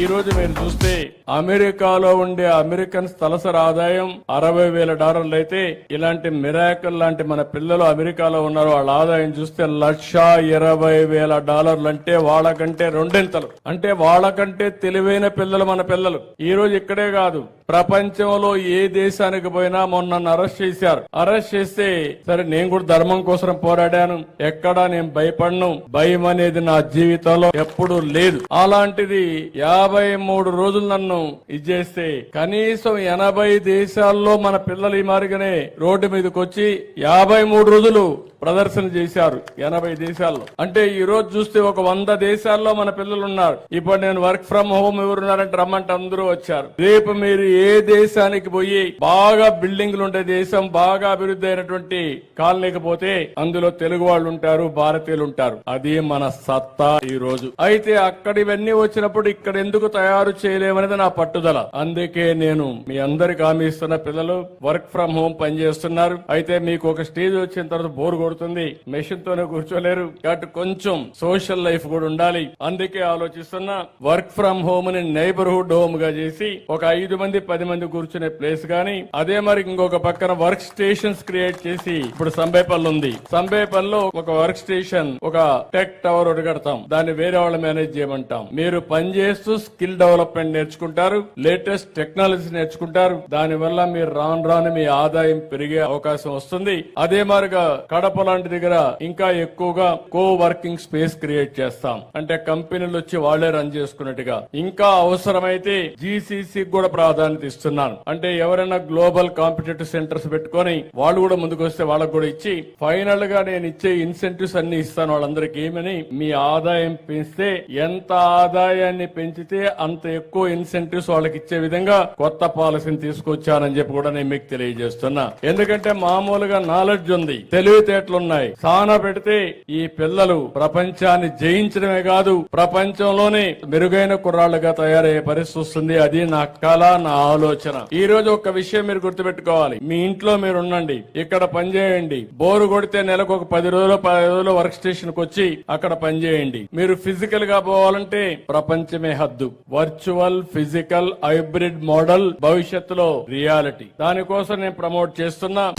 ఈ రోజు మీరు చూస్తే అమెరికాలో ఉండే అమెరికన్స్ తలసరి ఆదాయం అరవై వేల డాలర్లు అయితే ఇలాంటి మిరాకల్ లాంటి మన పిల్లలు అమెరికాలో ఉన్నారు వాళ్ళ ఆదాయం చూస్తే లక్ష ఇరవై వేల డాలర్లు అంటే వాళ్ళకంటే రెండింతలు. అంటే వాళ్ళకంటే తెలివైన పిల్లలు మన పిల్లలు. ఈ రోజు ఇక్కడే కాదు ప్రపంచంలో ఏ దేశానికి పోయినా మొన్న నన్ను అరెస్ట్ చేశారు. అరెస్ట్ చేస్తే సరే నేను కూడా ధర్మం కోసం పోరాడాను. ఎక్కడా నేను భయపడను. భయం అనేది నా జీవితంలో ఎప్పుడూ లేదు. అలాంటిది యాభై మూడు రోజులు నన్ను ఇది చేస్తే కనీసం ఎనభై దేశాల్లో మన పిల్లలు ఈ మారిగానే రోడ్డు మీదకి వచ్చి యాభై మూడు రోజులు ప్రదర్శన చేశారు ఎనభై దేశాల్లో. అంటే ఈ రోజు చూస్తే ఒక వంద దేశాల్లో మన పిల్లలు ఉన్నారు ఇప్పుడు నేను వర్క్ ఫ్రం హోమ్ ఎవరున్నారంటే రమ్మంటే అందరూ వచ్చారు. రేపు మీరు ఏ దేశానికి పోయి బాగా బిల్డింగ్లు ఉండే దేశం బాగా అభివృద్ధి అయినటువంటి కాలనీకి పోతే అందులో తెలుగు వాళ్ళు ఉంటారు భారతీయులు ఉంటారు. అది మన సత్తా ఈ రోజు. అయితే అక్కడ ఇవన్నీ వచ్చినప్పుడు ఇక్కడ ఎందుకు తయారు చేయలేమనేది నా పట్టుదల. అందుకే నేను మీ అందరికి హామీ ఇస్తున్న పిల్లలు వర్క్ ఫ్రం హోమ్ పనిచేస్తున్నారు. అయితే మీకు ఒక స్టేజ్ వచ్చిన తర్వాత బోర్ కోరుతుంది. మెషిన్ తోనే కూర్చోలేరు. కాబట్టి కొంచెం సోషల్ లైఫ్ కూడా ఉండాలి. అందుకే ఆలోచిస్తున్నా వర్క్ ఫ్రం హోమ్ని నైబర్హుడ్ హోమ్గా చేసి ఒక ఐదు మంది పది మంది కూర్చునే ప్లేస్ గాని అదే మరి ఇంకొక పక్కన వర్క్ స్టేషన్స్ క్రియేట్ చేసి ఇప్పుడు సంబేపల్లి ఉంది. సంబేపల్లిలో ఒక వర్క్ స్టేషన్ ఒక టెక్ టవర్ ఒకటి కడతాం. దాన్ని వేరే వాళ్ళు మేనేజ్ చేయమంటాం. మీరు పనిచేస్తూ స్కిల్ డెవలప్మెంట్ నేర్చుకుంటారు లేటెస్ట్ టెక్నాలజీ నేర్చుకుంటారు. దాని వల్ల మీరు రాను రాను మీ ఆదాయం పెరిగే అవకాశం వస్తుంది. అదే మాదిరిగా కడప లాంటి దగ్గర ఇంకా ఎక్కువగా కో వర్కింగ్ స్పేస్ క్రియేట్ చేస్తాం. అంటే కంపెనీలు వచ్చి వాళ్ళే రన్ చేసుకున్నట్టుగా. ఇంకా అవసరమైతే జీసీసీ కూడా ప్రాధాన్యత ఇస్తున్నాను. అంటే ఎవరైనా గ్లోబల్ కాంపిటేటివ్ సెంటర్స్ పెట్టుకొని వాళ్ళు కూడా ముందుకు వస్తే వాళ్ళకు కూడా ఇచ్చి ఫైనల్గా నేను ఇచ్చే ఇన్సెంటివ్స్ అన్ని ఇస్తాను వాళ్ళందరికీ. ఏమని? మీ ఆదాయం పెంచితే ఎంత ఆదాయాన్ని పెంచితే అంత ఎక్కువ ఇన్సెంటివ్స్ వాళ్ళకి ఇచ్చే విధంగా కొత్త పాలసీని తీసుకొచ్చానని చెప్పి కూడా నేను మీకు తెలియజేస్తున్నా. ఎందుకంటే మామూలుగా నాలెడ్జ్ ఉంది. తెలివితేటలు ఉన్నాయి సానా పెడితే ఈ పిల్లలు ప్రపంచాన్ని జయించడమే కాదు ప్రపంచంలోనే మెరుగైన కుర్రాళ్ళుగా తయారయ్యే పరిస్థితి వస్తుంది. అది నా కళ నా ఆలోచన. ఈ రోజు ఒక విషయం మీరు గుర్తుపెట్టుకోవాలి. మీ ఇంట్లో మీరు ఉండండి ఇక్కడ పనిచేయండి. బోరు కొడితే నెలకు ఒక పది రోజులు పది రోజులు వర్క్ స్టేషన్కు వచ్చి అక్కడ పనిచేయండి. మీరు ఫిజికల్గా పోవాలంటే ప్రపంచమే హద్దు. వర్చువల్ ఫిజికల్ హైబ్రిడ్ మోడల్ భవిష్యత్తులో రియాలిటీ. దానికోసం నేను ప్రమోట్ చేస్తున్నా.